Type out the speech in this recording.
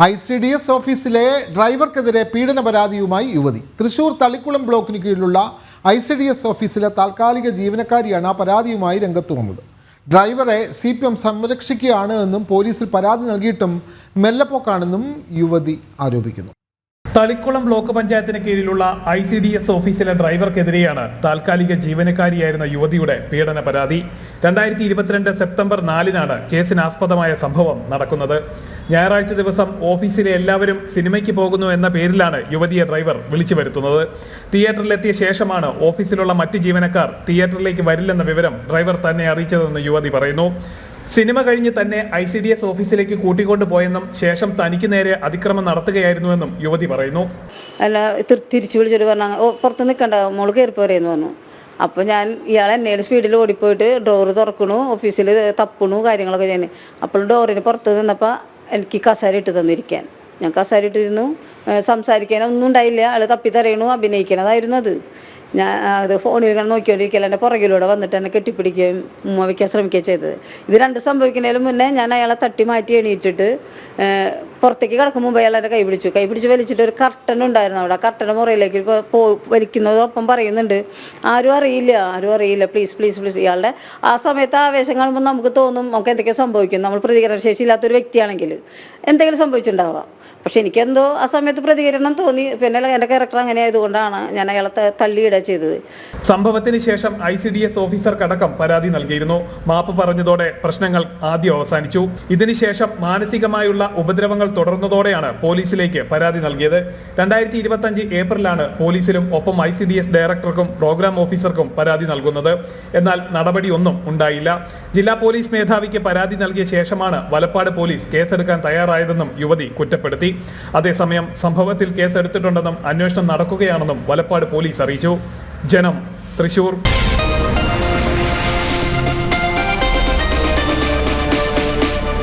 I C D S ഓഫീസിലെ ഡ്രൈവർക്കെതിരെ പീഡന പരാതിയുമായി യുവതി. തൃശൂർ തളിക്കുളം ബ്ലോക്കിന് കീഴിലുള്ള ഐ സി ഡി എസ് ഓഫീസിലെ താൽക്കാലിക ജീവനക്കാരിയാണ് ആ പരാതിയുമായി രംഗത്ത് വന്നത്. ഡ്രൈവറെ സി പി എം സംരക്ഷിക്കുകയാണ് എന്നും പോലീസിൽ പരാതി നൽകിയിട്ടും മെല്ലപ്പോക്കാണെന്നും യുവതി ആരോപിക്കുന്നു. തളിക്കുളം ബ്ലോക്ക് പഞ്ചായത്തിന് കീഴിലുള്ള ഐ സി ഡി എസ് ഓഫീസിലെ ഡ്രൈവർക്കെതിരെയാണ് താൽക്കാലിക ജീവനക്കാരിയായിരുന്ന യുവതിയുടെ പീഡന പരാതി. രണ്ടായിരത്തി ഇരുപത്തിരണ്ട് സെപ്റ്റംബർ നാലിനാണ് കേസിനാസ്പദമായ സംഭവം നടക്കുന്നത്. ഞായറാഴ്ച ദിവസം ഓഫീസിലെ എല്ലാവരും സിനിമയ്ക്ക് പോകുന്നു എന്ന പേരിലാണ് യുവതിയെ ഡ്രൈവർ വിളിച്ചു വരുത്തുന്നത്. തിയേറ്ററിലെത്തിയ ശേഷമാണ് ഓഫീസിലുള്ള മറ്റ് ജീവനക്കാർ തിയേറ്ററിലേക്ക് വരില്ലെന്ന വിവരം ഡ്രൈവർ തന്നെ അറിയിച്ചതെന്ന് യുവതി പറയുന്നു. സിനിമ കഴിഞ്ഞ് തന്നെ ഐ സി ഡി എസ് ഓഫീസിലേക്ക് കൂട്ടിക്കൊണ്ടു പോയെന്നും ശേഷം തനിക്ക് നേരെ അതിക്രമം നടത്തുകയായിരുന്നുവെന്നും യുവതി പറയുന്നു. അല്ല തിരിച്ചു വിളിച്ചിട്ട് പറഞ്ഞു ഓ പുറത്ത് നിൽക്കണ്ട മോൾ കയറി പോരേന്ന് പറഞ്ഞു. അപ്പോൾ ഞാൻ ഇയാൾ എന്നേലും സ്പീഡിൽ ഓടിപ്പോയിട്ട് ഡോറ് തുറക്കണു ഓഫീസിൽ തപ്പണു കാര്യങ്ങളൊക്കെ ചെയ്യുന്നത് അപ്പോൾ ഡോറിന് പുറത്ത് നിന്നപ്പോൾ എനിക്ക് കസാര ഇട്ട് തന്നിരിക്കാൻ. ഞാൻ കസാര ഇട്ടിരുന്നു സംസാരിക്കാനൊന്നും ഉണ്ടായില്ല. ആൾ തപ്പി തരയണു അഭിനയിക്കണതായിരുന്നു അത്. ഞാൻ അത് ഫോണിൽ ഇങ്ങനെ നോക്കിക്കൊണ്ടിരിക്കല എന്റെ പുറകിലൂടെ വന്നിട്ട് എന്നെ കെട്ടിപ്പിടിക്കുകയും ഉമ്മ വയ്ക്കാൻ ശ്രമിക്കുകയും ചെയ്തത്. ഇത് രണ്ട് സംഭവിക്കുന്നതിന് മുന്നേ ഞാൻ അയാളെ തട്ടി മാറ്റി എണീറ്റിട്ട് പുറത്തേക്ക് കിടക്കും മുമ്പ് അയാൾ കൈ പിടിച്ചു. കൈ പിടിച്ച് വലിച്ചിട്ട് ഒരു കർട്ടൻ ഉണ്ടായിരുന്നു അവിടെ. കർട്ടന്റെ മുറയിലേക്ക് പോ വലിക്കുന്നതോടൊപ്പം പറയുന്നുണ്ട് ആരും അറിയില്ല ആരും അറിയില്ല. Please please please. ഇയാളുടെ ആ സമയത്ത് ആവേശം കാണുമ്പോൾ നമുക്ക് തോന്നും നമുക്ക് എന്തൊക്കെയോ സംഭവിക്കും. നമ്മൾ പ്രതികരണ ശേഷി ഇല്ലാത്തൊരു വ്യക്തിയാണെങ്കിൽ എന്തെങ്കിലും സംഭവിച്ചിട്ടുണ്ടാവാം. പക്ഷെ എനിക്കെന്തോ ആ സമയത്ത് പ്രതികരണം തോന്നി. പിന്നെ എന്റെ ക്യാരക്ടർ അങ്ങനെ ആയതുകൊണ്ടാണ് ഞാൻ അയാളെ ത- തള്ളിയിടുക ചെയ്തത്. സംഭവത്തിന് ശേഷം ഐ സി ഡി എസ് ഓഫീസർക്കടക്കം പരാതി നൽകിയിരുന്നു. മാപ്പ് പറഞ്ഞതോടെ പ്രശ്നങ്ങൾ ആദ്യം അവസാനിച്ചു. ഇതിനുശേഷം മാനസികമായുള്ള ഉപദ്രവങ്ങൾ തുടർന്നതോടെയാണ് പോലീസിലേക്ക് പരാതി നൽകിയത്. രണ്ടായിരത്തി ഇരുപത്തഞ്ച് ഏപ്രിലാണ് പോലീസിലും ഒപ്പം ഐ സി ഡി എസ് ഡയറക്ടർക്കും പ്രോഗ്രാം ഓഫീസർക്കും പരാതി നൽകുന്നത്. എന്നാൽ നടപടിയൊന്നും ഉണ്ടായില്ല. ജില്ലാ പോലീസ് മേധാവിക്ക് പരാതി നൽകിയ ശേഷമാണ് വലപ്പാട് പോലീസ് കേസെടുക്കാൻ തയ്യാറായതെന്നും യുവതി കുറ്റപ്പെടുത്തി. അതേസമയം സംഭവത്തിൽ കേസെടുത്തിട്ടുണ്ടെന്നും അന്വേഷണം നടക്കുകയാണെന്നും വലപ്പാട് പോലീസ് അറിയിച്ചു. ജനം തൃശൂർ.